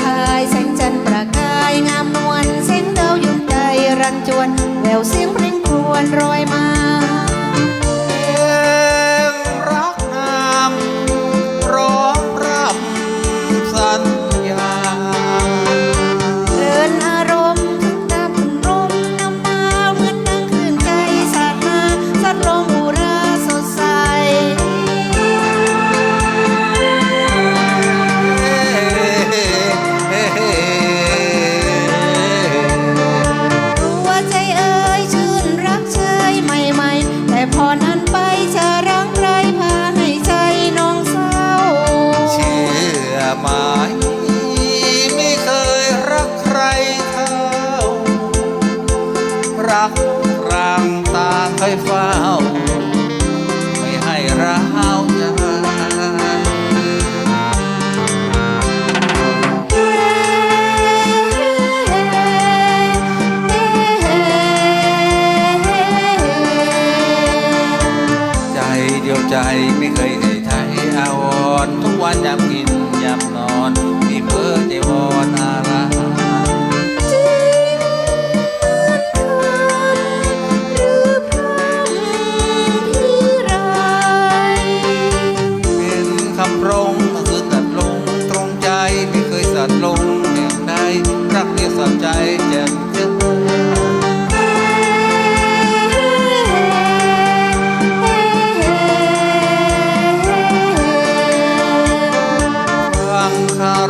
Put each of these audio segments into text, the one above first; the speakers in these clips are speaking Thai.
พายแสงจันทร์ประกายงามนวลเสียงดาวยุ่งใจรันจวนแววเสียงเพลงครวญรอยมา รางตางเคยเฝ้า ไม่ให้ร้าวใจใจเดียวใจไม่เคยให้ไทยอาวรทุกวันยามกินยามนอน มีเพื่อใจวอนอารา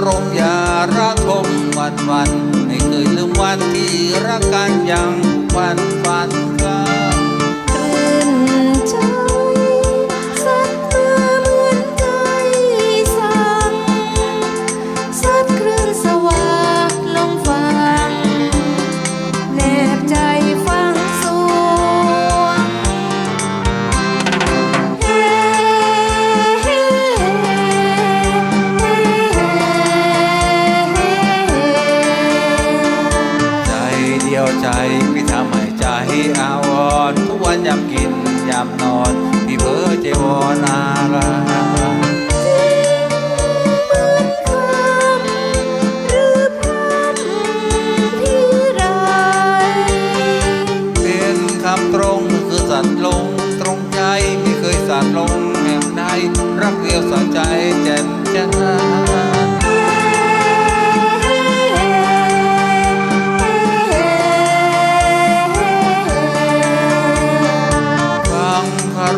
รมยา ยวใจพี่ทำให้ใจอาวรทุกวันยามกินยามนอนพี่เพ้อใจวอนอาลาหรือพรำที่ไรเป็นคำตรงคือสัตว์ลงตรงใจไม่เคยสัตว์ลงแห่งใดรักเดียวสะใจแจ่มจ้า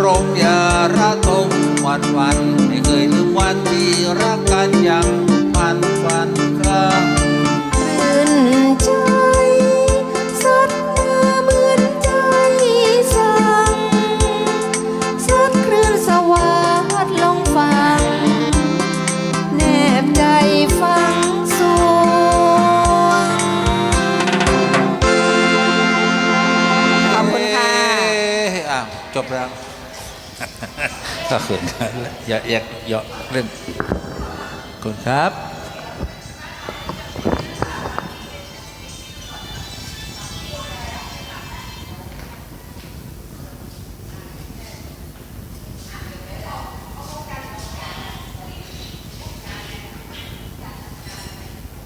รมอย่าระทมวันวันไม่เคยลืมวันที่รักกันยังพันฟันครั้งรื่นใจสัดมาเหมือนใจสั่งสัดคลื่นสวัสดลงฟังแนบใจฟังสวงขอบคุณค่ะ เอ้ยอ้าวจบแล้ว ก็เขินกันอย่าอย่าอย่าเล่องคุณครับ